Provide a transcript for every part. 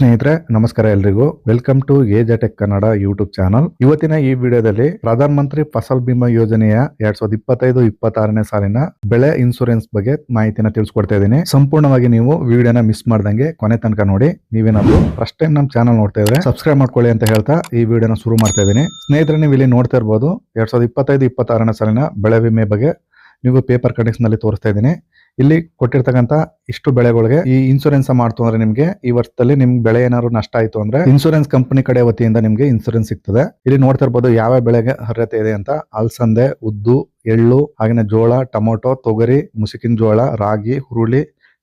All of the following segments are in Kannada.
ಸ್ನೇಹಿತರೆ, ನಮಸ್ಕಾರ ಎಲ್ರಿಗೂ. ವೆಲ್ಕಮ್ ಟು ಏಜ್ ಅಟೆಕ್ ಕನ್ನಡ ಯೂಟ್ಯೂಬ್ ಚಾನಲ್ ಇವತ್ತಿನ ಈ ವಿಡಿಯೋದಲ್ಲಿ ಪ್ರಧಾನ ಮಂತ್ರಿ ಫಸಲ್ ಬಿಮಾ ಯೋಜನೆಯ ಎರಡ್ ಸಾವಿರದ ಇಪ್ಪತ್ತೈದು, ಇಪ್ಪತ್ತಾರನೇ ಸಾಲಿನ ಬೆಳೆ ಇನ್ಸೂರೆನ್ಸ್ ಬಗ್ಗೆ ಮಾಹಿತಿನ ತಿಳಿಸ್ಕೊಡ್ತಾ ಇದ್ದೀನಿ. ಸಂಪೂರ್ಣವಾಗಿ ನೀವು ವಿಡಿಯೋನ ಮಿಸ್ ಮಾಡ್ದಂಗೆ ಕೊನೆ ತನಕ ನೋಡಿ. ನೀವೇನಾದ್ರು ಫಸ್ಟ್ ಟೈಮ್ ನಮ್ಮ ಚಾನಲ್ ನೋಡ್ತಾ ಇದ್ರೆ ಸಬ್ಸ್ಕ್ರೈಬ್ ಮಾಡ್ಕೊಳ್ಳಿ ಅಂತ ಹೇಳ್ತಾ ಈ ವಿಡಿಯೋನ ಶುರು ಮಾಡ್ತಾ ಇದ್ದೀನಿ. ಸ್ನೇಹಿತರೆ, ನೀವು ಇಲ್ಲಿ ನೋಡ್ತಾ ಇರ್ಬೋದು, ಎರಡ್ ಸಾವಿರದ ಇಪ್ಪತ್ತೈದು, ಇಪ್ಪತ್ತಾರನೇ ಸಾಲಿನ ಬೆಳೆ ವಿಮೆ ಬಗ್ಗೆ ನೀವು ಪೇಪರ್ ಕಂಡೀಷನ್ನಲ್ಲಿ ತೋರಿಸ್ತಾ ಇದ್ದೀನಿ. ಇಲ್ಲಿ ಕೊಟ್ಟಿರ್ತಕ್ಕಂತ ಇಷ್ಟು ಬೆಳೆಗಳಿಗೆ ಈ ಇನ್ಸೂರೆನ್ಸ್ ಮಾಡ್ತು ಅಂದ್ರೆ ನಿಮ್ಗೆ ಈ ವರ್ಷದಲ್ಲಿ ನಿಮ್ ಬೆಳೆ ಏನಾದ್ರು ನಷ್ಟ ಆಯ್ತು ಅಂದ್ರೆ ಇನ್ಸೂರೆನ್ಸ್ ಕಂಪನಿ ಕಡೆ ವತಿಯಿಂದ ನಿಮ್ಗೆ ಇನ್ಸೂರೆನ್ಸ್ ಸಿಗ್ತದೆ. ಇಲ್ಲಿ ನೋಡ್ತಾ ಇರ್ಬೋದು ಯಾವ ಬೆಳೆಗೆ ಅರ್ಹತೆ ಇದೆ ಅಂತ. ಅಲ್ಸಂದೆ, ಉದ್ದು, ಎಳ್ಳು ಹಾಗೆ ಜೋಳ, ಟೊಮೊಟೊ, ತೊಗರಿ, ಮುಸುಕಿನ ಜೋಳ, ರಾಗಿ, ಹುರುಳಿ,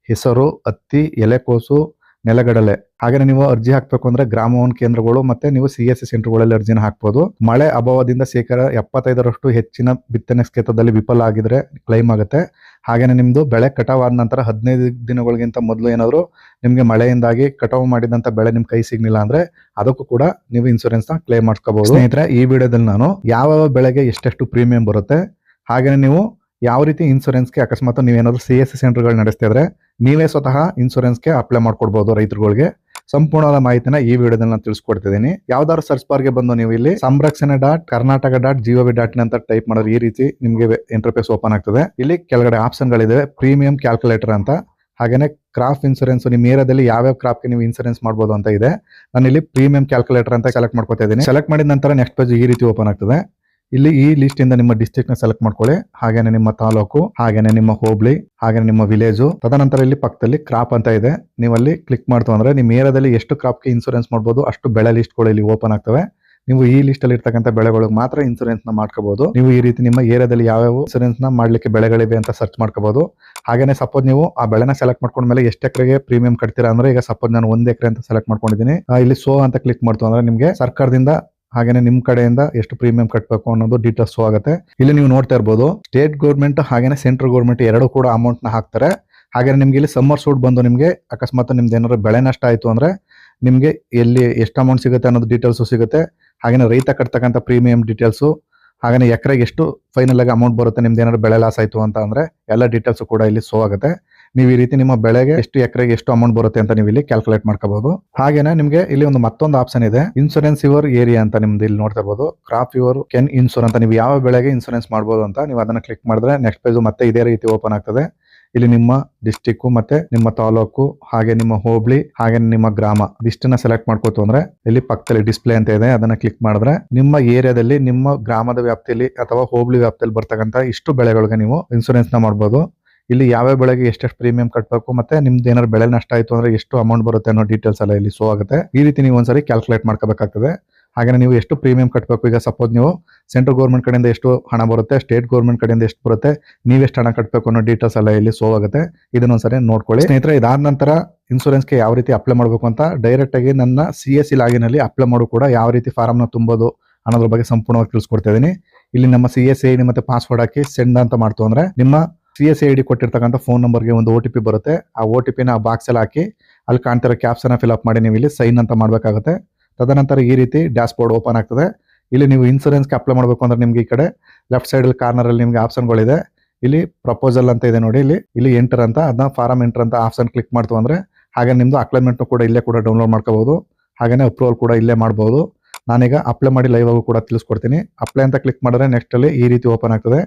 ಹೆಸರು, ಹತ್ತಿ, ಎಲೆಕೋಸು ನೆಲಗಡಲೆ. ಹಾಗೆ ನೀವು ಅರ್ಜಿ ಹಾಕಬೇಕು ಅಂದ್ರೆ ಗ್ರಾಮವನ್ ಕೇಂದ್ರಗಳು ಮತ್ತೆ ನೀವು ಸಿ ಎಸ್ ಸಿ ಸೆಂಟರ್ಗಳಲ್ಲಿ ಅರ್ಜಿನ ಹಾಕ್ಬೋದು. ಮಳೆ ಅಭಾವದಿಂದ ಶೇಕಡ ಎಪ್ಪತ್ತೈದರಷ್ಟು ಹೆಚ್ಚಿನ ಬಿತ್ತನೆ ಕ್ಷೇತ್ರದಲ್ಲಿ ವಿಫಲ ಆಗಿದ್ರೆ ಕ್ಲೈಮ್ ಆಗುತ್ತೆ. ಹಾಗೇನೆ ನಿಮ್ದು ಬೆಳೆ ಕಟಾವಾದ ನಂತರ ಹದಿನೈದು ದಿನಗಳಿಗಿಂತ ಮೊದಲು ಏನಾದ್ರು ನಿಮ್ಗೆ ಮಳೆಯಿಂದಾಗಿ ಕಟಾವು ಮಾಡಿದಂತ ಬೆಳೆ ನಿಮ್ ಕೈ ಸಿಗ್ಲಿಲ್ಲ ಅಂದ್ರೆ ಅದಕ್ಕೂ ಕೂಡ ನೀವು ಇನ್ಸೂರೆನ್ಸ್ನ ಕ್ಲೇಮ್ ಮಾಡ್ಕೋಬಹುದು ಸ್ನೇಹಿತರೆ, ಈ ವಿಡಿಯೋದಲ್ಲಿ ನಾನು ಯಾವ ಬೆಳೆಗೆ ಎಷ್ಟೆಷ್ಟು ಪ್ರೀಮಿಯಂ ಬರುತ್ತೆ, ಹಾಗೇನೆ ನೀವು ಯಾವ ರೀತಿ ಇನ್ಸೂರೆನ್ಸ್ಗೆ ಅಕಸ್ಮಾತ್ ನೀವೇನಾದ್ರು ಸಿ ಎಸ್ ಸಿ ಸೆಂಟರ್ಗಳು ನಡೆಸ್ತಿದ್ರೆ ನೀವೇ ಸ್ವತಃ ಇನ್ಸೂರೆನ್ಸ್ಗೆ ಅಪ್ಲೈ ಮಾಡ್ಕೊಡ್ಬೋದು ರೈತರುಗಳಿಗೆ. ಸಂಪೂರ್ಣವಾದ ಮಾಹಿತಿನ ಈ ವಿಡಿಯೋದಲ್ಲಿ ನಾನು ತಿಳಿಸ್ಕೊಡ್ತಿದ್ದೀನಿ. ಯಾವ್ದಾದ್ರು ಸರ್ಚ್ ಬಾರ್ಗೆ ಬಂದು ನೀವು ಇಲ್ಲಿ Samrakshane dot, Karnataka dot G O V dot in ಅಂತ ಟೈಪ್ ಮಾಡೋದು ಈ ರೀತಿ ನಿಮಗೆ ಇಂಟರ್ಫೇಸ್ ಓಪನ್ ಆಗ್ತದೆ. ಇಲ್ಲಿ ಕೆಳಗಡೆ ಆಪ್ಷನ್ಗಳಿದೆ ಪ್ರೀಮಿಯಂ ಕ್ಯಾಲ್ಕುಲೇಟರ್ ಅಂತ. ಹಾಗೇನೆ ಕ್ರಾಪ್ ಇನ್ಸೂರೆನ್ಸ್ ನಿಮ್ಮ ಏರಿಯಾದಲ್ಲಿ ಯಾವ್ಯಾವ ಕ್ರಾಪ್ಗೆ ನೀವು ಇನ್ಸೂರೆನ್ಸ್ ಮಾಡ್ಬೋದು ಅಂತ ಇದೆ. ನಾನು ಇಲ್ಲಿ ಪ್ರೀಮಿಯಂ ಕ್ಯಾಲ್ಕುಲೇಟರ್ ಅಂತ ಸೆಲೆಕ್ಟ್ ಮಾಡ್ಕೊತಾ ಇದ್ದೀನಿ. ಸೆಲೆಕ್ಟ್ ಮಾಡಿದ ನಂತರ ನೆಕ್ಸ್ಟ್ ಪೇಜ್ ಈ ರೀತಿ ಓಪನ್ ಆಗ್ತದೆ. ಇಲ್ಲಿ ಈ ಲಿಸ್ಟ್ ಇಂದ ನಿಮ್ಮ ಡಿಸ್ಟ್ರಿಕ್ಟ್ನ ಸೆಲೆಕ್ಟ್ ಮಾಡ್ಕೊಳ್ಳಿ. ಹಾಗೇನೆ ನಿಮ್ಮ ತಾಲೂಕು, ಹಾಗೇನೆ ನಿಮ್ಮ ಹೋಬಳಿ ಹಾಗೇನೆ ನಿಮ್ಮ ವಿಲೇಜು ತದನಂತರ ಇಲ್ಲಿ ಪಕ್ಕದಲ್ಲಿ ಕ್ರಾಪ್ ಅಂತ ಇದೆ. ನೀವು ಅಲ್ಲಿ ಕ್ಲಿಕ್ ಮಾಡ್ತು ಅಂದ್ರೆ ನಿಮ್ಮ ಏರಿಯಾದಲ್ಲಿ ಎಷ್ಟು ಕ್ರಾಪ್ಗೆ ಇನ್ಸೂರೆನ್ಸ್ ಮಾಡಬಹುದು ಅಷ್ಟು ಬೆಳೆ ಲಿಸ್ಟ್ಗಳು ಇಲ್ಲಿ ಓಪನ್ ಆಗ್ತವೆ. ನೀವು ಈ ಲಿಸ್ಟ್ ಅಲ್ಲಿ ಇರ್ತಕ್ಕಂಥ ಬೆಳೆಗಳಿಗೆ ಮಾತ್ರ ಇನ್ಸೂರೆನ್ಸ್ನ ಮಾಡ್ಕೋಬಹುದು ನೀವು ಈ ರೀತಿ ನಿಮ್ಮ ಏರಿಯಾದಲ್ಲಿ ಯಾವ್ಯಾವ ಇನ್ಸೂರೆನ್ಸ್ನ ಮಾಡ್ಲಿಕ್ಕೆ ಬೆಳೆಗಳಿವೆ ಅಂತ ಸರ್ಚ್ ಮಾಡ್ಕೋಬಹುದು ಹಾಗೇನೆ ಸಪೋಸ್ ನೀವು ಆ ಬೆಳೆನ ಸೆಲೆಕ್ಟ್ ಮಾಡ್ಕೊಂಡ್ಮೇಲೆ ಎಷ್ಟು ಎಕರೆಗೆ ಪ್ರೀಮಿಯಂ ಕಟ್ತೀರಾ ಅಂದ್ರೆ ಈಗ ಸಪೋಸ್ ನಾನು ಒಂದ್ ಎಕರೆ ಅಂತ ಸೆಲೆಕ್ಟ್ ಮಾಡ್ಕೊಂಡಿದ್ದೀನಿ. ಇಲ್ಲಿ ಸೋ ಅಂತ ಕ್ಲಿಕ್ ಮಾಡ್ತು ಅಂದ್ರೆ ನಿಮಗೆ ಸರ್ಕಾರದಿಂದ ಹಾಗೇನೆ ನಿಮ್ ಕಡೆಯಿಂದ ಎಷ್ಟು ಪ್ರೀಮಿಯಂ ಕಟ್ಟಬೇಕು ಅನ್ನೋದು ಡೀಟೇಲ್ಸ್ ಆಗುತ್ತೆ. ಇಲ್ಲಿ ನೀವು ನೋಡ್ತಾ ಇರ್ಬೋದು ಸ್ಟೇಟ್ ಗೌರ್ಮೆಂಟ್ ಹಾಗೇನೆ ಸೆಂಟ್ರಲ್ ಗೌರ್ಮೆಂಟ್ ಎರಡು ಕೂಡ ಅಮೌಂಟ್ನ ಹಾಕ್ತಾರೆ. ಹಾಗೇನೆ ನಿಮ್ಗೆ ಇಲ್ಲಿ ಸಮ್ಮರ್ ಸೂಟ್ ಬಂದು ನಿಮಗೆ ಅಕಸ್ಮಾತ್ ನಿಮ್ದು ಏನಾದ್ರು ಬೆಳೆ ನಷ್ಟ ಆಯ್ತು ಅಂದ್ರೆ ನಿಮ್ಗೆ ಎಲ್ಲಿ ಎಷ್ಟು ಅಮೌಂಟ್ ಸಿಗುತ್ತೆ ಅನ್ನೋದು ಡೀಟೇಲ್ಸ್ ಸಿಗುತ್ತೆ. ಹಾಗೇನೆ ರೈತ ಕಟ್ತಕ್ಕಂಥ ಪ್ರೀಮಿಯಂ ಡೀಟೇಲ್ಸು ಹಾಗೇನೆ ಎಕರೆಗೆ ಎಷ್ಟು ಫೈನಲ್ ಆಗಿ ಅಮೌಂಟ್ ಬರುತ್ತೆ, ನಿಮ್ದು ಏನಾದ್ರು ಬೆಳೆ ಲಾಸ್ ಆಯ್ತು ಅಂತ ಅಂದ್ರೆ ಎಲ್ಲ ಡೀಟೇಲ್ಸ್ ಕೂಡ ಇಲ್ಲಿ ಸೋ ಆಗುತ್ತೆ. ನೀವು ಈ ರೀತಿ ನಿಮ್ಮ ಬೆಳೆಗೆ ಎಷ್ಟು ಎಕರೆಗೆ ಎಷ್ಟು ಅಮೌಂಟ್ ಬರುತ್ತೆ ಅಂತ ನೀವು ಇಲ್ಲಿ ಕ್ಯಾಲ್ಕುಲೇಟ್ ಮಾಡ್ಕೋಬಹುದು. ಹಾಗೇನೆ ನಿಮಗೆ ಇಲ್ಲಿ ಒಂದು ಮತ್ತೊಂದು ಆಪ್ಷನ್ ಇದೆ ಇನ್ಸೂರೆನ್ಸ್ ಯುವರ್ ಏರಿಯಾ ಅಂತ ನಿಮ್ದು ಇಲ್ಲಿ ನೋಡ್ತಾ ಇರಬಹುದು ಕ್ರಾಪ್ ಯುವರ್ ಕೆನ್ ಇನ್ಸೂರ್ ಅಂತ ನೀವು ಯಾವ ಬೆಳೆಗೆ ಇನ್ಸೂರೆನ್ಸ್ ಮಾಡಬಹುದು ಅಂತ ನೀವು ಅದನ್ನ ಕ್ಲಿಕ್ ಮಾಡಿದ್ರೆ ನೆಕ್ಸ್ಟ್ ಪೇಜ್ ಮತ್ತೆ ಇದೇ ರೀತಿ ಓಪನ್ ಆಗ್ತದೆ. ಇಲ್ಲಿ ನಿಮ್ಮ ಡಿಸ್ಟಿಕ್ ಮತ್ತೆ ನಿಮ್ಮ ತಾಲೂಕು, ಹಾಗೆ ನಿಮ್ಮ ಹೋಬಳಿ, ಹಾಗೆ ನಿಮ್ಮ ಗ್ರಾಮ ಇಷ್ಟನ್ನ ಸೆಲೆಕ್ಟ್ ಮಾಡ್ಕೋತು ಅಂದ್ರೆ ಇಲ್ಲಿ ಪಕ್ಕದಲ್ಲಿ ಡಿಸ್ಪ್ಲೇ ಅಂತ ಇದೆ, ಅದನ್ನ ಕ್ಲಿಕ್ ಮಾಡಿದ್ರೆ ನಿಮ್ಮ ಏರಿಯಾದಲ್ಲಿ ನಿಮ್ಮ ಗ್ರಾಮದ ವ್ಯಾಪ್ತಿಯಲ್ಲಿ ಅಥವಾ ಹೋಬಳಿ ವ್ಯಾಪ್ತಿಯಲ್ಲಿ ಬರ್ತಕ್ಕಂತ ಇಷ್ಟು ಬೆಳೆಗಳಿಗೆ ನೀವು ಇನ್ಸೂರೆನ್ಸ್ನ ಮಾಡ್ಬೋದು. ಇಲ್ಲಿ ಯಾವ ಬೆಳೆಗೆ ಎಷ್ಟೆಷ್ಟು ಪ್ರೀಮಿಯಂ ಕಟ್ಟಬೇಕು ಮತ್ತೆ ನಿಮ್ದು ಏನಾದ್ರು ಬೆಳೆ ನಷ್ಟ ಆಯಿತು ಅಂದ್ರೆ ಎಷ್ಟು ಅಮೌಂಟ್ ಬರುತ್ತೆ ಅನ್ನೋ ಡೀಟೇಲ್ಸ್ ಎಲ್ಲ ಇಲ್ಲಿ ಶೋ ಆಗುತ್ತೆ. ಈ ರೀತಿ ನೀವು ಒಂದ್ಸರಿ ಕ್ಯಾಲ್ಕುಲೇಟ್ ಮಾಡ್ಕೋಬೇಕಾಗ್ತದೆ. ಹಾಗೆ ನೀವು ಎಷ್ಟು ಪ್ರೀಮಿಯಂ ಕಟ್ಟಬೇಕು ಈಗ ಸಪೋಸ್ ನೀವು ಸೆಂಟ್ರಲ್ ಗೌರ್ಮೆಂಟ್ ಕಡೆಯಿಂದ ಎಷ್ಟು ಹಣ ಬರುತ್ತೆ ಸ್ಟೇಟ್ ಗೌರ್ಮೆಂಟ್ ಕಡೆಯಿಂದ ಎಷ್ಟು ಬರುತ್ತೆ ನೀವೆಷ್ಟು ಹಣ ಕಟ್ಟಬೇಕು ಅನ್ನೋ ಡೀಟೇಲ್ಸ್ ಎಲ್ಲ ಇಲ್ಲಿ ಶೋ ಆಗುತ್ತೆ. ಇದನ್ನೊಂದ್ಸರಿ ನೋಡ್ಕೊಳ್ಳಿ. ಸ್ನೇಹಿತರೆ, ಇದಾದ ನಂತರ ಇನ್ಸೂರೆನ್ಸ್ಗೆ ಯಾವ ರೀತಿ ಅಪ್ಲೈ ಮಾಡಬೇಕು ಅಂತ ಡೈರೆಕ್ಟ್ ಆಗಿ ನನ್ನ ಸಿ ಎಸ್ ಸಿ ಲಾಗಿನಲ್ಲಿ ಅಪ್ಲೈ ಮಾಡೋ ಕೂಡ ಯಾವ ರೀತಿ ಫಾರ್ಮ್ನ ತುಂಬೋದು ಅನ್ನೋದ್ರ ಬಗ್ಗೆ ಸಂಪೂರ್ಣವಾಗಿ ತಿಳಿಸ್ಕೊಡ್ತಾ ಇದೀನಿ ಇಲ್ಲಿ ನಮ್ಮ ಸಿ ಎಸ್ ಐ ಮತ್ತೆ ಪಾಸ್ವರ್ಡ್ ಹಾಕಿ ಸೆಂಡ್ ಅಂತ ಮಾಡ್ತು ಅಂದ್ರೆ ನಿಮ್ಮ ಸಿ ಎಸ್ ಐ ಡಿ ಕೊಟ್ಟಿರ್ತಕ್ಕಂಥ ಫೋನ್ ನಂಬರ್ಗೆ ಒಂದು ಓ ಟಿ ಪಿ ಬರುತ್ತೆ. ಆ ಓ ಟಿ ಪಿನ ಆ ಬಾಕ್ಸಲ್ಲಿ ಹಾಕಿ ಅಲ್ಲಿ ಕಾಣ್ತಿರೋ ಕ್ಯಾಪ್ಸನ್ನ ಫಿಲ್ ಅಪ್ ಮಾಡಿ ನೀವು ಇಲ್ಲಿ ಸೈನ್ ಅಂತ ಮಾಡಬೇಕಾಗುತ್ತೆ. ತದನಂತರ ಈ ರೀತಿ ಡ್ಯಾಶ್ ಬೋರ್ಡ್ ಓಪನ್ ಆಗ್ತದೆ. ಇಲ್ಲಿ ನೀವು ಇನ್ಸೂರೆನ್ಸ್ಗೆ ಅಪ್ಲೈ ಮಾಡಬೇಕು ಅಂದ್ರೆ ನಿಮ್ಗೆ ಈ ಕಡೆ ಲೆಫ್ಟ್ ಸೈಡಲ್ಲಿ ಕಾರ್ನರಲ್ಲಿ ನಿಮಗೆ ಆಪ್ಷನ್ಗಳಿದೆ ಇಲ್ಲಿ ಪ್ರಪೋಸಲ್ ಅಂತ ಇದೆ ನೋಡಿ ಇಲ್ಲಿ. ಇಲ್ಲಿ ಎಂಟರ್ ಅಂತ ಅದನ್ನ ಫಾರಂ ಎಂಟರ್ ಅಂತ ಆಪ್ಷನ್ ಕ್ಲಿಕ್ ಮಾಡ್ತು ಅಂದರೆ ಹಾಗೆ ನಿಮ್ಮದು ಅಪ್ಲೈಮೆಂಟ್ನು ಕೂಡ ಇಲ್ಲೇ ಕೂಡ ಡೌನ್ಲೋಡ್ ಮಾಡ್ಕೋಬೋದು ಹಾಗೆಯೇ ಅಪ್ರೂವಲ್ ಕೂಡ ಇಲ್ಲೇ ಮಾಡ್ಬೋದು. ನಾನೀಗ ಅಪ್ಲೈ ಮಾಡಿ ಲೈವ್ ಆಗೂ ಕೂಡ ತಿಳಿಸ್ಕೊಡ್ತೀನಿ. ಅಪ್ಲೈ ಅಂತ ಕ್ಲಿಕ್ ಮಾಡಿದ್ರೆ ನೆಕ್ಸ್ಟಲ್ಲಿ ಈ ರೀತಿ ಓಪನ್ ಆಗ್ತದೆ.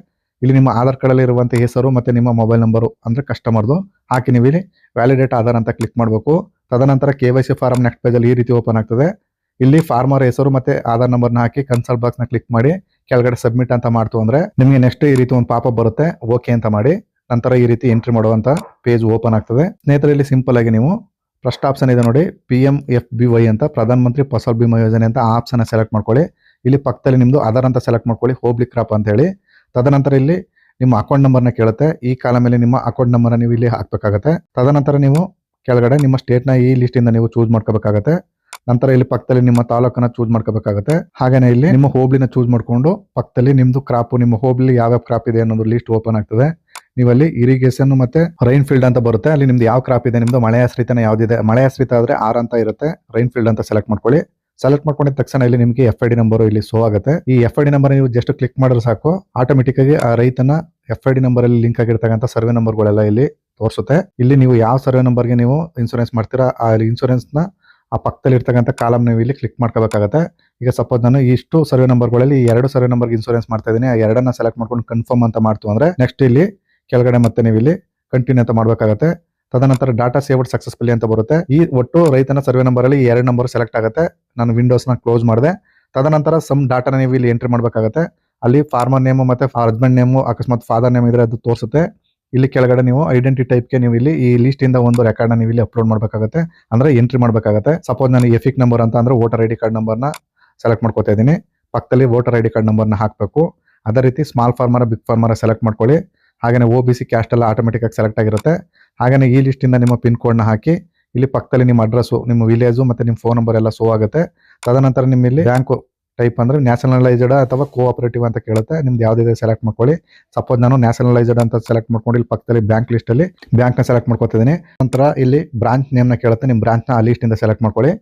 ಇಲ್ಲಿ ನಿಮ್ಮ ಆಧಾರ್ ಕಾರ್ಡಲ್ಲಿ ಇರುವಂಥ ಹೆಸರು ಮತ್ತೆ ನಿಮ್ಮ ಮೊಬೈಲ್ ನಂಬರು ಅಂದ್ರೆ ಕಸ್ಟಮರ್ದು ಹಾಕಿ ನೀವು ಇಲ್ಲಿ ವ್ಯಾಲಿಡೇಟ್ ಆಧಾರ್ ಅಂತ ಕ್ಲಿಕ್ ಮಾಡಬೇಕು. ತದನಂತರ K Y C form next ಪೇಜಲ್ಲಿ ಈ ರೀತಿ ಓಪನ್ ಆಗ್ತದೆ. ಇಲ್ಲಿ ಫಾರ್ಮರ್ ಹೆಸರು ಮತ್ತೆ ಆಧಾರ್ ನಂಬರ್ನ ಹಾಕಿ ಕನ್ಸಲ್ಟ್ ಬಾಕ್ಸ್ನ ಕ್ಲಿಕ್ ಮಾಡಿ ಕೆಳಗಡೆ ಸಬ್ಮಿಟ್ ಅಂತ ಮಾಡ್ತು ಅಂದ್ರೆ ನಿಮಗೆ ನೆಕ್ಸ್ಟ್ ಈ ರೀತಿ ಒಂದು ಪಾಪ ಬರುತ್ತೆ. ಓಕೆ ಅಂತ ಮಾಡಿ ನಂತರ ಈ ರೀತಿ ಎಂಟ್ರಿ ಮಾಡುವಂತ ಪೇಜ್ ಓಪನ್ ಆಗ್ತದೆ. ಸ್ನೇಹಿತರೆ, ಇಲ್ಲಿ ಸಿಂಪಲ್ ಆಗಿ ನೀವು ಫಸ್ಟ್ ಆಪ್ಷನ್ ಇದೆ ನೋಡಿ. P M F B Y ಅಂತ ಪ್ರಧಾನ ಮಂತ್ರಿ ಫಸಲ್ ಬಿಮಾ ಯೋಜನೆ ಅಂತ ಆಪ್ಷನ್ ಸೆಲೆಕ್ಟ್ ಮಾಡ್ಕೊಳ್ಳಿ. ಇಲ್ಲಿ ಪಕ್ಕದಲ್ಲಿ ನಿಮ್ಮದು ಆಧಾರ್ ಅಂತ ಸೆಲೆಕ್ಟ್ ಮಾಡ್ಕೊಳ್ಳಿ. ಹೋಬ್ಲಿ ಕ್ರಾಪ್ ಅಂತ ಹೇಳಿ. ತದನಂತರ ಇಲ್ಲಿ ನಿಮ್ಮ ಅಕೌಂಟ್ ನಂಬರ್ನ ಕೇಳುತ್ತೆ. ಈ ಕಾಲಮಲ್ಲಿ ನಿಮ್ಮ ಅಕೌಂಟ್ ನಂಬರ್ ನೀವು ಇಲ್ಲಿ ಹಾಕಬೇಕಾಗತ್ತೆ. ತದನಂತರ ನೀವು ಕೆಳಗಡೆ ನಿಮ್ಮ ಸ್ಟೇಟ್ನ ಈ ಲಿಸ್ಟ್ ಇಂದ ನೀವು ಚೂಸ್ ಮಾಡ್ಕೋಬೇಕಾಗತ್ತೆ. ನಂತರ ಇಲ್ಲಿ ಪಕ್ಕದಲ್ಲಿ ನಿಮ್ಮ ತಾಲೂಕನ್ನ ಚೂಸ್ ಮಾಡ್ಕೋಬೇಕಾಗತ್ತೆ. ಹಾಗೇನೆ ಇಲ್ಲಿ ನಿಮ್ಮ ಹೋಬ್ಳಿನ ಚೂಸ್ ಮಾಡಿಕೊಂಡು ಪಕ್ಕದಲ್ಲಿ ನಿಮ್ದು ಕ್ರಾಪ್ ನಿಮ್ಮ ಹೋಬ್ಳಿ ಯಾವ್ಯಾವ ಕ್ರಾಪ್ ಇದೆ ಅನ್ನೋದು ಲಿಸ್ಟ್ ಓಪನ್ ಆಗ್ತದೆ. ನೀವಲ್ಲಿ ಇರಿಗೇಷನ್ ಮತ್ತೆ ರೈನ್ ಫೀಲ್ಡ್ ಅಂತ ಬರುತ್ತೆ. ಅಲ್ಲಿ ನಿಮ್ದು ಯಾವ ಕ್ರಾಪ್ ಇದೆ, ನಿಮ್ದು ಮಳೆ ಆಶ್ರಿತನ ಯಾವ್ದಿದೆ ಮಳೆ ಆಶ್ರಿತ ಆದ್ರೆ ಆರ್ ಅಂತ ಇರುತ್ತೆ. ರೈನ್ ಫೀಲ್ಡ್ ಅಂತ ಸೆಲೆಕ್ಟ್ ಮಾಡ್ಕೊಳ್ಳಿ. ಸೆಲೆಕ್ಟ್ ಮಾಡ್ಕೊಂಡಿದ ತಕ್ಷಣ ಇಲ್ಲಿ ನಿಮಗೆ ಎಫ್ ಐ ನಂಬರ್ ಇಲ್ಲಿ ಶೋ ಆಗುತ್ತೆ. ಈ ಎಫ್ ಐ ನಂಬರ್ ನೀವು ಜಸ್ಟ್ ಕ್ಲಿಕ್ ಮಾಡಿದ್ರೆ ಸಾಕು. ಆಟೋಮೆಟಿಕ್ ಆಗಿ ಆ ರೈತನ ಎಫ್ ಐ ನಂಬರ್ ಅಲ್ಲಿ ಲಿಂಕ್ ಆಗಿರ್ತಕ್ಕಂಥ ಸರ್ವೆ ನಂಬರ್ಗಳೆಲ್ಲ ಇಲ್ಲಿ ತೋರಿಸುತ್ತೆ. ಇಲ್ಲಿ ನೀವು ಯಾವ ಸರ್ವೆ ನಂಬರ್ಗೆ ನೀವು ಇನ್ಸೂರೆನ್ಸ್ ಮಾಡ್ತೀರಾ, ಆ ಇನ್ಸೂರೆನ್ಸ್ನ ಆ ಪಕ್ಕದಲ್ಲಿ ಇರ್ತಕ್ಕಂಥ ಕಾಲಮ್ ನೀವು ಇಲ್ಲಿ ಕ್ಲಿಕ್ ಮಾಡ್ಕೋಬೇಕಾಗತ್ತೆ. ಈಗ ಸಪೋಸ್ ನಾನು ಇಷ್ಟು ಸರ್ವೆ ನಂಬರ್ಗಳಲ್ಲಿ ಈ ಎರಡು ಸರ್ವೆ ನಂಬರ್ಗೆ ಇನ್ಸೂರೆನ್ಸ್ ಮಾಡ್ತಾ ಇದ್ದೀನಿ, ಆ ಎರಡನ್ನ ಸೆಲೆಕ್ಟ್ ಮಾಡ್ಕೊಂಡು ಕನ್ಫರ್ಮ್ ಅಂತ ಮಾಡ್ತು ಅಂದ್ರೆ ನೆಕ್ಸ್ಟ್ ಇಲ್ಲಿ ಕೆಳಗಡೆ ಮತ್ತೆ ನೀವು ಇಲ್ಲಿ ಕಂಟಿನ್ಯೂ ಅಂತ ಮಾಡಬೇಕಾಗುತ್ತೆ. ತದನಂತರ ಡಾಟಾ ಸೇವ್ಡ್ ಸಕ್ಸಸ್ಫುಲಿ ಅಂತ ಬರುತ್ತೆ. ಈ ಒಟ್ಟು ರೈತನ ಸರ್ವೆ ನಂಬರ್ ಅಲ್ಲಿ ಈ ಎರಡು ನಂಬರ್ ಸೆಲೆಕ್ಟ್ ಆಗುತ್ತೆ. ನಾನು ವಿಂಡೋಸ್ನ ಕ್ಲೋಸ್ ಮಾಡಿದೆ. ತದನಂತರ ಸಮ್ ಡಾಟಾನ ನೀವು ಇಲ್ಲಿ ಎಂಟ್ರಿ ಮಾಡ್ಬೇಕಾಗತ್ತೆ. ಅಲ್ಲಿ ಫಾರ್ಮರ್ ನೇಮು ಮತ್ತೆ ಹಸ್ಬೆಂಡ್ ನೇಮು ಅಕಸ್ಮಾತ್ ಫಾದರ್ ನೇಮ್ ಇದ್ರೆ ಅದು ತೋರಿಸುತ್ತೆ. ಇಲ್ಲಿ ಕೆಳಗಡೆ ನೀವು ಐಡೆಂಟಿ ಟೈಪ್ಗೆ ನೀವು ಇಲ್ಲಿ ಈ ಲಿಸ್ಟ್ ಇಂದ ಒಂದು ರೆಕಾರ್ಡ್ ನೀವು ಇಲ್ಲಿ ಅಪ್ಲೋಡ್ ಮಾಡಬೇಕಾಗುತ್ತೆ. ಅಂದ್ರೆ ಎಂಟ್ರಿ ಮಾಡಬೇಕಾಗುತ್ತೆ. ಸಪೋಸ್ ನಾನು ಎಫಿಕ್ ನಂಬರ್ ಅಂತ ಅಂದ್ರೆ ವೋಟರ್ ಐ ಡಿ ಕಾರ್ಡ್ ನಂಬರ್ನ ಸೆಲೆಕ್ಟ್ ಮಾಡ್ಕೋತಾ ಇದ್ದೀನಿ. ಪಕ್ಕದಲ್ಲಿ ವೋಟರ್ ಐ ಡಿ ಕಾರ್ಡ್ ನಂಬರ್ನ ಹಾಕಬೇಕು. ಅದೇ ರೀತಿ small farmer big farmer select ಮಾಡ್ಕೊಳ್ಳಿ. ಹಾಗೆಯೇ ಒ ಬಿ ಸಿ ಕ್ಯಾಸ್ಟ್ ಎಲ್ಲ ಆಟೋಮೆಟಿಕ್ ಸೆಲೆಕ್ಟ್ ಆಗಿರುತ್ತೆ. ಹಾಗೆಯೇ ಈ ಲಿಸ್ಟಿಂದ ನಿಮ್ಮ ಪಿನ್ ಕೋಡ್ನ ಹಾಕಿ. ಇಲ್ಲಿ ಪಕ್ಕದಲ್ಲಿ ನಿಮ್ಮ ಅಡ್ರೆಸ್ಸು ನಿಮ್ಮ ವಿಲೇಜು ಮತ್ತೆ ನಿಮ್ಮ ಫೋನ್ ನಂಬರ್ ಎಲ್ಲ ಶೋ ಆಗುತ್ತೆ. ತದನಂತರ ನಿಮ್ಮ ಇಲ್ಲಿ ಬ್ಯಾಂಕು ಟೈಪ್ ಅಂದ್ರೆ ನ್ಯಾಷನಲೈಸ್ಡ್ ಅಥವಾ ಕೋಆಪರೇಟಿವ್ ಅಂತ ಕೇಳುತ್ತೆ. ನಿಮ್ದು ಯಾವುದಿದೆ ಸೆಲೆಕ್ಟ್ ಮಾಡ್ಕೊಳ್ಳಿ. ಸಪೋಸ್ ನಾನು ನ್ಯಾಷನಲೈಸ್ಡ್ ಅಂತ ಸೆಲೆಕ್ಟ್ ಮಾಡ್ಕೊಂಡು ಇಲ್ಲಿ ಪಕ್ಕದಲ್ಲಿ ಬ್ಯಾಂಕ್ ಲಿಸ್ಟ್ ಅಲ್ಲಿ ಬ್ಯಾಂಕ್ನ ಸೆಲೆಕ್ಟ್ ಮಾಡ್ಕೊತಿದ್ದೀನಿ. ನಂತರ ಇಲ್ಲಿ ಬ್ರಾಂಚ್ ನೇಮ್ನ ಕೇಳುತ್ತೆ. ನಿಮ್ಮ ಬ್ರಾಂಚ್ನ ಆ ಲಿಸ್ಟ್ ಇಂದ ಸೆಲೆಕ್ಟ್ ಮಾಡ್ಕೊಳ್ಳಿ.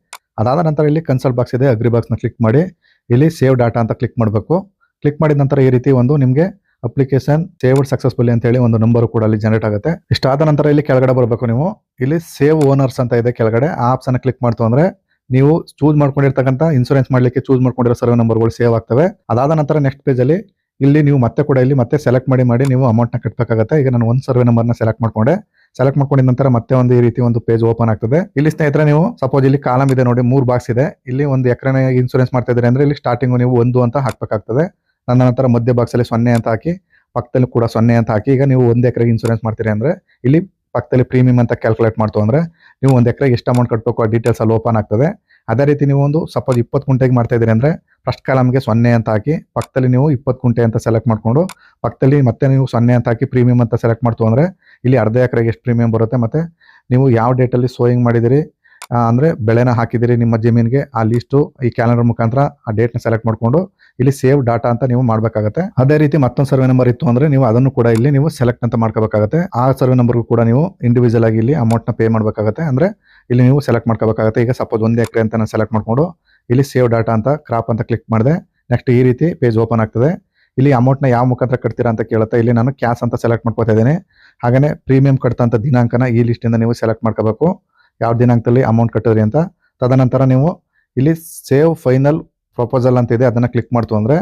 ಅದಾದ ನಂತರ ಇಲ್ಲಿ ಕನ್ಸಲ್ಟ್ ಬಾಕ್ಸ್ ಇದೆ ಅಗ್ರಿ ಬಾಕ್ಸ್ನ ಕ್ಲಿಕ್ ಮಾಡಿ. ಇಲ್ಲಿ ಸೇವ್ ಡಾಟಾ ಅಂತ ಕ್ಲಿಕ್ ಮಾಡಬೇಕು. ಕ್ಲಿಕ್ ಮಾಡಿದ ನಂತರ ಈ ರೀತಿ ಒಂದು ನಿಮಗೆ ಅಪ್ಲಿಕೇಶನ್ ಸೇವ್ಡ್ ಸಕ್ಸಸ್ಫುಲಿ ಅಂತ ಹೇಳಿ ಒಂದು ನಂಬರ್ ಕೂಡ ಅಲ್ಲಿ ಜನರೇಟ್ ಆಗುತ್ತೆ. ಇಷ್ಟಾದ ನಂತರ ಇಲ್ಲಿ ಕೆಳಗಡೆ ಬರಬೇಕು ನೀವು. ಇಲ್ಲಿ ಸೇವ್ ಓನರ್ಸ್ ಅಂತ ಇದೆ ಕೆಳಗಡೆ. ಆ ಆಪ್ಷನ್ ಕ್ಲಿಕ್ ಮಾಡ್ತು ಅಂದ್ರೆ ನೀವು ಚೂಸ್ ಮಾಡ್ಕೊಂಡಿರ್ತಕ್ಕಂಥ ಇನ್ಸೂರೆನ್ಸ್ ಮಾಡ್ಲಿಕ್ಕೆ ಚೂಸ್ ಮಾಡ್ಕೊಂಡಿರೋ ಸರ್ವೆ ನಂಬರ್ಗಳು ಸೇವ್ ಆಗ್ತವೆ. ಅದಾದ ನಂತರ ನೆಕ್ಸ್ಟ್ ಪೇಜ್ ಅಲ್ಲಿ ಇಲ್ಲಿ ನೀವು ಮತ್ತೆ ಕೂಡ ಇಲ್ಲಿ ಮತ್ತೆ ಸೆಲೆಕ್ಟ್ ಮಾಡಿ ಮಾಡಿ ನೀವು ಅಮೌಂಟ್ನ ಕಟ್ಟಬೇಕಾಗುತ್ತೆ ಈಗ ನಾನು ಒಂದು ಸರ್ವೆ ನಂಬರ್ನ ಸೆಲೆಕ್ಟ್ ಮಾಡ್ಕೊಂಡೆ. ಸೆಲೆಕ್ಟ್ ಮಾಡ್ಕೊಂಡಿದ ನಂತರ ಮತ್ತೆ ಒಂದು ಈ ರೀತಿ ಒಂದು ಪೇಜ್ ಓಪನ್ ಆಗ್ತದೆ. ಇಲ್ಲಿ ಸ್ನೇಹಿತರೆ ನೀವು ಸಪೋಸ್ ಇಲ್ಲಿ ಕಾಲಮ್ ಇದೆ ನೋಡಿ, ಮೂರು ಬಾಕ್ಸ್ ಇದೆ. ಇಲ್ಲಿ ಒಂದು ಎಕರೆ ಇನ್ಸೂರೆನ್ಸ್ ಮಾಡ್ತಾ ಇದ್ರೆ ಅಂದ್ರೆ ಇಲ್ಲಿ ಸ್ಟಾರ್ಟಿಂಗ್ ನೀವು ಒಂದು ಅಂತ ಹಾಕ್ಬೇಕಾಗ್ತದೆ. ನನ್ನ ನಂತರ ಮಧ್ಯ ಬಾಕ್ಸಲ್ಲಿ ಸೊನ್ನೆ ಅಂತ ಹಾಕಿ, ಪಕ್ಕದಲ್ಲಿ ಕೂಡ ಸೊನ್ನೆ ಅಂತ ಹಾಕಿ, ಈಗ ನೀವು ಒಂದು ಎಕರೆಗೆ ಇನ್ಸೂರೆನ್ಸ್ ಮಾಡ್ತೀರಿ ಅಂದರೆ, ಇಲ್ಲಿ ಪಕ್ಕದಲ್ಲಿ ಪ್ರೀಮಿಯಂ ಅಂತ ಕ್ಯಾಲ್ಕುಲೇಟ್ ಮಾಡ್ತು ಅಂದರೆ, ನೀವು ಒಂದು ಎಕರೆಗೆ ಎಷ್ಟು ಅಮೌಂಟ್ ಕಟ್ಟಬೇಕು ಆ ಡೀಟೇಲ್ಸ್ ಅಲ್ಲಿ ಓಪನ್ ಆಗ್ತದೆ. ಅದೇ ರೀತಿ ನೀವು ಒಂದು ಸಪೋಸ್ ಇಪ್ಪತ್ತು ಗುಂಟೆಗೆ ಮಾಡ್ತಾ ಇದ್ದೀರಿ ಅಂದರೆ ಫಸ್ಟ್ ಕಾಲಮ್ಗೆ ಸೊನ್ನೆ ಅಂತ ಹಾಕಿ, ಪಕ್ಕದಲ್ಲಿ ನೀವು ಇಪ್ಪತ್ತು ಗುಂಟೆ ಅಂತ ಸೆಲೆಕ್ಟ್ ಮಾಡಿಕೊಂಡು, ಪಕ್ಕದಲ್ಲಿ ಮತ್ತೆ ನೀವು ಸೊನ್ನೆ ಅಂತ ಹಾಕಿ ಪ್ರೀಮಿಯಂ ಅಂತ ಸೆಲೆಕ್ಟ್ ಮಾಡ್ತು ಅಂದರೆ, ಇಲ್ಲಿ ಅರ್ಧ ಎಕರೆಗೆ ಎಷ್ಟು ಪ್ರೀಮಿಯಂ ಬರುತ್ತೆ ಮತ್ತು, ನೀವು ಯಾವ ಡೇಟಲ್ಲಿ ಸೋಯಿಂಗ್ ಮಾಡಿದಿರಿ ಅಂದರೆ ಬೆಳೆನ ಹಾಕಿದಿರಿ ನಿಮ್ಮ ಜಮೀನಿಗೆ, ಆ ಲೀಸ್ಟು ಈ ಕ್ಯಾಲೆಂಡರ್ ಮುಖಾಂತರ ಆ ಡೇಟ್ನ ಸೆಲೆಕ್ಟ್ ಮಾಡ್ಕೊಂಡು ಇಲ್ಲಿ ಸೇವ್ ಡಾಟಾ ಅಂತ ನೀವು ಮಾಡಬೇಕಾಗುತ್ತೆ. ಅದೇ ರೀತಿ ಮತ್ತೊಂದು ಸರ್ವೆ ನಂಬರ್ ಇತ್ತು ಅಂದ್ರೆ ನೀವು ಅದನ್ನು ಕೂಡ ಇಲ್ಲಿ ನೀವು ಸೆಲೆಕ್ಟ್ ಅಂತ ಮಾಡ್ಕೋಬೇಕಾಗುತ್ತೆ. ಆ ಸರ್ವೆ ನಂಬರ್ಗೂ ಕೂಡ ನೀವು ಇಂಡಿವಿಜುವಲ್ ಆಗಿ ಇಲ್ಲಿ ಅಮೌಂಟ್ನ ಪೇ ಮಾಡಬೇಕಾಗುತ್ತೆ. ಅಂದ್ರೆ ಇಲ್ಲಿ ನೀವು ಸೆಲೆಕ್ಟ್ ಮಾಡ್ಕೋಬೇಕಾಗುತ್ತೆ. ಈಗ ಸಪೋಸ್ ಒಂದು ಎಕರೆ ಅಂತ ನಾನು ಸೆಲೆಕ್ಟ್ ಮಾಡಿಕೊಂಡು ಇಲ್ಲಿ ಸೇವ್ ಡಾಟಾ ಅಂತ ಕ್ರಾಪ್ ಅಂತ ಕ್ಲಿಕ್ ಮಾಡಿದೆ. ನೆಕ್ಸ್ಟ್ ಈ ರೀತಿ ಪೇಜ್ ಓಪನ್ ಆಗ್ತದೆ. ಇಲ್ಲಿ ಅಮೌಂಟ್ನ ಯಾವ ಮುಖಾಂತರ ಕಟ್ತೀರಾ ಅಂತ ಕೇಳುತ್ತೆ ಇಲ್ಲಿ ನಾನು ಕ್ಯಾಶ್ ಅಂತ ಸೆಲೆಕ್ಟ್ ಮಾಡ್ಕೋತಾ ಇದ್ದೀನಿ. ಹಾಗೇನೆ ಪ್ರೀಮಿಯಂ ಕಟ್ಟಂತ ದಿನಾಂಕನ ಈ ಲಿಸ್ಟ್ ಇಂದ ನೀವು ಸೆಲೆಕ್ಟ್ ಮಾಡ್ಕೋಬೇಕು. ಯಾವ ದಿನಾಂಕದಲ್ಲಿ ಅಮೌಂಟ್ ಕಟ್ಟಿದ್ರಿ ಅಂತ. ತದನಂತರ ನೀವು ಇಲ್ಲಿ ಸೇವ್ ಫೈನಲ್ ಪ್ರಪೋಸಲ್ ಅಂತ ಇದೆ, ಅದನ್ನ ಕ್ಲಿಕ್ ಮಾಡ್ತು ಅಂದ್ರೆ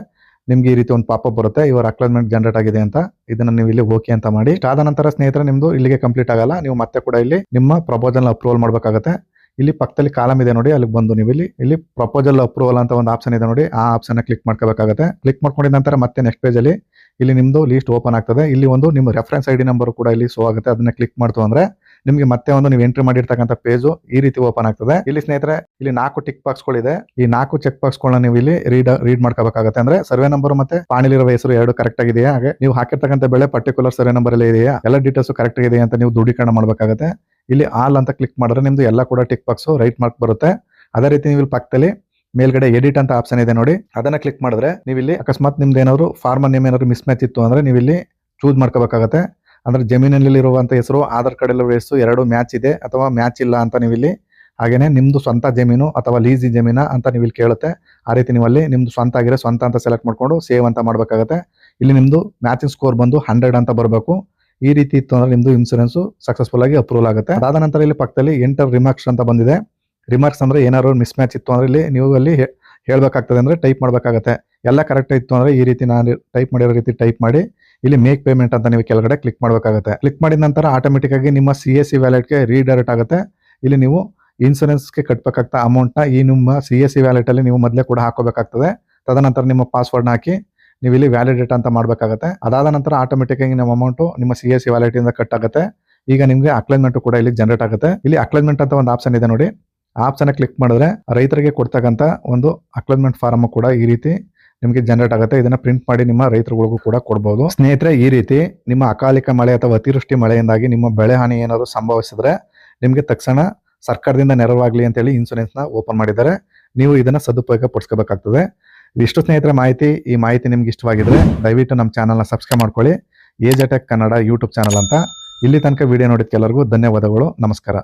ನಿಮ್ಗೆ ಈ ರೀತಿ ಒಂದು ಪಾಪ ಬರುತ್ತೆ. ಇವರ ಅಕ್ಲೈನ್ಮೆಂಟ್ ಜನರೇಟ್ ಆಗಿದೆ ಅಂತ ಇದನ್ನ ನೀವು ಇಲ್ಲಿ ಓಕೆ ಅಂತ ಮಾಡಿ. ಆದ ನಂತರ ಸ್ನೇಹಿತರೆ ನಿಮ್ಮದು ಇಲ್ಲಿಗೆ ಕಂಪ್ಲೀಟ್ ಆಗಲ್ಲ. ನೀವು ಮತ್ತೆ ಕೂಡ ಇಲ್ಲಿ ನಿಮ್ಮ ಪ್ರಪೋಸಲ್ ಅಪ್ರೂವಲ್ ಮಾಡಬೇಕಾಗುತ್ತೆ. ಇಲ್ಲಿ ಪಕ್ಕದಲ್ಲಿ ಕಾಲಮ್ ಇದೆ ನೋಡಿ, ಅಲ್ಲಿಗೆ ಬಂದು ನೀವು ಇಲ್ಲಿ ಇಲ್ಲಿ ಪ್ರಪೋಸಲ್ ಅಪ್ರೂವಲ್ ಅಂತ ಒಂದು ಆಪ್ಷನ್ ಇದೆ ನೋಡಿ, ಆ ಆಪ್ಷನ್ ಕ್ಲಿಕ್ ಮಾಡ್ಕೋಬೇಕಾಗುತ್ತೆ. ಕ್ಲಿಕ್ ಮಾಡ್ಕೊಂಡಿದ ನಂತರ ಮತ್ತೆ ನೆಕ್ಸ್ಟ್ ಪೇಜ್ ಅಲ್ಲಿ, ಇಲ್ಲಿ ನಿಮ್ದು ಲೀಸ್ಟ್ ಓಪನ್ ಆಗ್ತದೆ. ಇಲ್ಲಿ ಒಂದು ನಿಮ್ಮ ರೆಫರೆನ್ಸ್ ಐ ನಂಬರ್ ಕೂಡ ಇಲ್ಲಿ ಶೋ ಆಗುತ್ತೆ. ಅದನ್ನ ಕ್ಲಿಕ್ ಮಾಡ್ತು ಅಂದ್ರೆ ನಿಮ್ಗೆ ಮತ್ತೆ ಒಂದು ನೀವು ಎಂಟ್ರಿ ಮಾಡಿರ್ತಕ್ಕಂಥ ಪೇಜು ಈ ರೀತಿ ಓಪನ್ ಆಗ್ತದೆ. ಇಲ್ಲಿ ಸ್ನೇಹಿತರೆ, ಇಲ್ಲಿ ನಾಲ್ಕು ಟಿಕ್ ಬಾಕ್ಸ್ ಗಳಿದೆ ಈ ನಾಲ್ಕು ಚೆಕ್ ಬಾಕ್ಸ್ ಗಳನ್ನ ನೀವು ಇಲ್ಲಿ ರೀಡ್ ರೀಡ್ ಮಾಡ್ಕೋಬೇಕಾಗುತ್ತೆ. ಅಂದ್ರೆ ಸರ್ವೆ ನಂಬರ್ ಮತ್ತೆ ಪಾಣಿಲಿರುವ ಹೆಸರು ಎರಡು ಕರೆಕ್ಟ್ ಆಗಿದೆಯಾ? ಹಾಗೆ ನೀವು ಹಾಕಿರ್ತಕ್ಕಂಥ ಬೆಳೆ ಪರ್ಟಿಕ್ಯುಲರ್ ಸರ್ವೆ ನಂಬರ್ ಅಲ್ಲಿ ಇದೆಯಾ? ಎಲ್ಲ ಡೀಟೇಲ್ಸ್ ಕರೆಕ್ಟ್ ಇದೆಯಾ ಅಂತ ನೀವು ದೃಢೀಕರಣ ಮಾಡಬೇಕಾಗುತ್ತೆ. ಇಲ್ಲಿ ಆಲ್ ಅಂತ ಕ್ಲಿಕ್ ಮಾಡಿದ್ರೆ ನಿಮ್ದು ಎಲ್ಲ ಕೂಡ ಟಿಕ್ ಬಾಕ್ಸ್ ರೈಟ್ ಮಾರ್ಕ್ ಬರುತ್ತೆ. ಅದೇ ರೀತಿ ನೀವು ಇಲ್ಲಿ ಪಕ್ಕದಲ್ಲಿ ಮೇಲ್ಗಡೆ ಎಡಿಟ್ ಅಂತ ಆಪ್ಷನ್ ಇದೆ ನೋಡಿ. ಅದನ್ನ ಕ್ಲಿಕ್ ಮಾಡಿದ್ರೆ ನೀವು ಇಲ್ಲಿ ಅಕಸ್ಮಾತ್ ನಿಮ್ದು ಏನಾದ್ರು ಫಾರ್ಮರ್ ನೇಮ್ ಏನಾದ್ರು ಮಿಸ್ ಮ್ಯಾಚ್ ಇತ್ತು ಅಂದ್ರೆ ನೀವು ಇಲ್ಲಿ ಚೂಸ್ ಮಾಡ್ಕೋಬೇಕಾಗತ್ತೆ. ಅಂದ್ರೆ ಜಮೀನಲ್ಲಿ ಇರುವಂತ ಹೆಸರು, ಆಧಾರ್ ಕಾರ್ಡ್ ಇರುವ ಹೆಸರು ಎರಡು ಮ್ಯಾಚ್ ಇದೆ ಅಥವಾ ಮ್ಯಾಚ್ ಇಲ್ಲ ಅಂತ ನೀವು ಇಲ್ಲಿ ಹಾಗೇನೆ ನಿಮ್ದು ಸ್ವಂತ ಜಮೀನು ಅಥವಾ ಲೀಸಿ ಜಮೀನ ಅಂತ ನೀವು ಇಲ್ಲಿ ಕೇಳುತ್ತೆ. ಆ ರೀತಿ ನೀವು ಅಲ್ಲಿ ನಿಮ್ದು ಸ್ವಂತ ಆಗಿರೋ ಸ್ವಂತ ಅಂತ ಸೆಲೆಕ್ಟ್ ಮಾಡ್ಕೊಂಡು ಸೇವ್ ಅಂತ ಮಾಡ್ಬೇಕಾಗತ್ತೆ. ಇಲ್ಲಿ ನಿಮ್ದು ಮ್ಯಾಚಿಂಗ್ ಸ್ಕೋರ್ ಬಂದು ಹಂಡ್ರೆಡ್ ಅಂತ ಬರಬೇಕು. ಈ ರೀತಿ ಇತ್ತು ಅಂದ್ರೆ ನಿಮ್ದು ಇನ್ಸೂರೆನ್ಸ್ ಸಕ್ಸಸ್ಫುಲ್ ಆಗಿ ಅಪ್ರೂವಲ್ ಆಗುತ್ತೆ. ಅದಾದ ನಂತರ ಇಲ್ಲಿ ಪಕ್ಕದಲ್ಲಿ ಎಂಟರ್ ರಿಮಾರ್ಕ್ಸ್ ಅಂತ ಬಂದಿದೆ. ರಿಮಾರ್ಕ್ಸ್ ಅಂದ್ರೆ ಏನಾದ್ರು ಮಿಸ್ ಮ್ಯಾಚ್ ಇತ್ತು ಅಂದ್ರೆ ಇಲ್ಲಿ ನೀವು ಅಲ್ಲಿ ಹೇಳ್ಬೇಕಾಗ್ತದೆ ಅಂದ್ರೆ ಟೈಪ್ ಮಾಡ್ಬೇಕಾಗತ್ತೆ. ಎಲ್ಲ ಕರೆಕ್ಟ್ ಇತ್ತು ಅಂದ್ರೆ ಈ ರೀತಿ ನಾನು ಟೈಪ್ ಮಾಡಿರೋ ರೀತಿ ಟೈಪ್ ಮಾಡಿ ಇಲ್ಲಿ ಮೇಕ್ ಪೇಮೆಂಟ್ ಅಂತ ನೀವು ಕೆಳಗಡೆ ಕ್ಲಿಕ್ ಮಾಡಬೇಕಾಗುತ್ತೆ. ಕ್ಲಿಕ್ ಮಾಡಿದ ನಂತರ ಆಟೋಮೆಟಿಕ್ಕಾಗಿ ನಿಮ್ಮ ಸಿ ಎಸ್ ಸಿ ವ್ಯಾಲೆಟ್ಗೆ ರೀಡೈರೆಕ್ಟ್ ಆಗುತ್ತೆ. ಇಲ್ಲಿ ನೀವು ಇನ್ಸೂರೆನ್ಸ್ಗೆ ಕಟ್ಟಬೇಕಾಗ್ತಾ ಅಮೌಂಟ್ನ ಈ ನಿಮ್ಮ ಸಿ ಎಸ್ ಸಿ ವ್ಯಾಲೆಟಲ್ಲಿ ನೀವು ಮೊದಲೇ ಕೂಡ ಹಾಕೋಬೇಕಾಗ್ತದೆ. ತದನಂತರ ನಿಮ್ಮ ಪಾಸ್ವರ್ಡ್ನ ಹಾಕಿ ನೀವು ಇಲ್ಲಿ ವ್ಯಾಲಿಡೇಟ್ ಅಂತ ಮಾಡಬೇಕಾಗುತ್ತೆ. ಅದಾದ ನಂತರ ಆಟೋಮೆಟಿಕ್ಕಾಗಿ ನಿಮ್ಮ ಅಮೌಂಟು ನಿಮ್ಮ ಸಿ ಎಸ್ ಸಿ ವ್ಯಾಲೆಟಿಂದ ಕಟ್ ಆಗುತ್ತೆ. ಈಗ ನಿಮಗೆ ಅಕ್ಲೈನ್ಮೆಂಟು ಕೂಡ ಇಲ್ಲಿ ಜನರೇಟ್ ಆಗುತ್ತೆ. ಇಲ್ಲಿ ಅಕ್ಲೈನ್ಮೆಂಟ್ ಅಂತ ಒಂದು ಆಪ್ಷನ್ ಇದೆ ನೋಡಿ. ಆಪ್ಷನ್ ಕ್ಲಿಕ್ ಮಾಡಿದ್ರೆ ರೈತರಿಗೆ ಕೊಡ್ತಕ್ಕಂಥ ಒಂದು ಅಕ್ಲೈನ್ಮೆಂಟ್ ಫಾರಮ್ ಕೂಡ ಈ ರೀತಿ ನಿಮಗೆ ಜನರೇಟ್ ಆಗುತ್ತೆ. ಇದನ್ನ ಪ್ರಿಂಟ್ ಮಾಡಿ ನಿಮ್ಮ ರೈತರುಗಳಿಗೂ ಕೂಡ ಕೊಡಬಹುದು ಸ್ನೇಹಿತರೆ, ಈ ರೀತಿ ನಿಮ್ಮ ಅಕಾಲಿಕ ಮಳೆ ಅಥವಾ ಅತಿವೃಷ್ಟಿ ಮಳೆಯಿಂದಾಗಿ ನಿಮ್ಮ ಬೆಳೆ ಹಾನಿ ಏನಾದರೂ ಸಂಭವಿಸಿದ್ರೆ ನಿಮಗೆ ತಕ್ಷಣ ಸರ್ಕಾರದಿಂದ ನೆರವಾಗಲಿ ಅಂತೇಳಿ ಇನ್ಸೂರೆನ್ಸ್ನ ಓಪನ್ ಮಾಡಿದ್ದಾರೆ. ನೀವು ಇದನ್ನ ಸದುಪಯೋಗ ಪಡಿಸ್ಕೋಬೇಕಾಗ್ತದೆ. ಇಷ್ಟು ಸ್ನೇಹಿತರ ಮಾಹಿತಿ. ಈ ಮಾಹಿತಿ ನಿಮ್ಗೆ ಇಷ್ಟವಾಗಿದ್ರೆ ದಯವಿಟ್ಟು ನಮ್ಮ ಚಾನಲ್ನ ಸಬ್ಸ್ಕ್ರೈಬ್ ಮಾಡ್ಕೊಳ್ಳಿ. ಏಜಟೆಕ್ ಕನ್ನಡ ಯೂಟ್ಯೂಬ್ ಚಾನಲ್ ಅಂತ. ಇಲ್ಲಿ ತನಕ ವಿಡಿಯೋ ನೋಡಿದ್ಕೆಲ್ಲರಿಗೂ ಧನ್ಯವಾದಗಳು. ನಮಸ್ಕಾರ.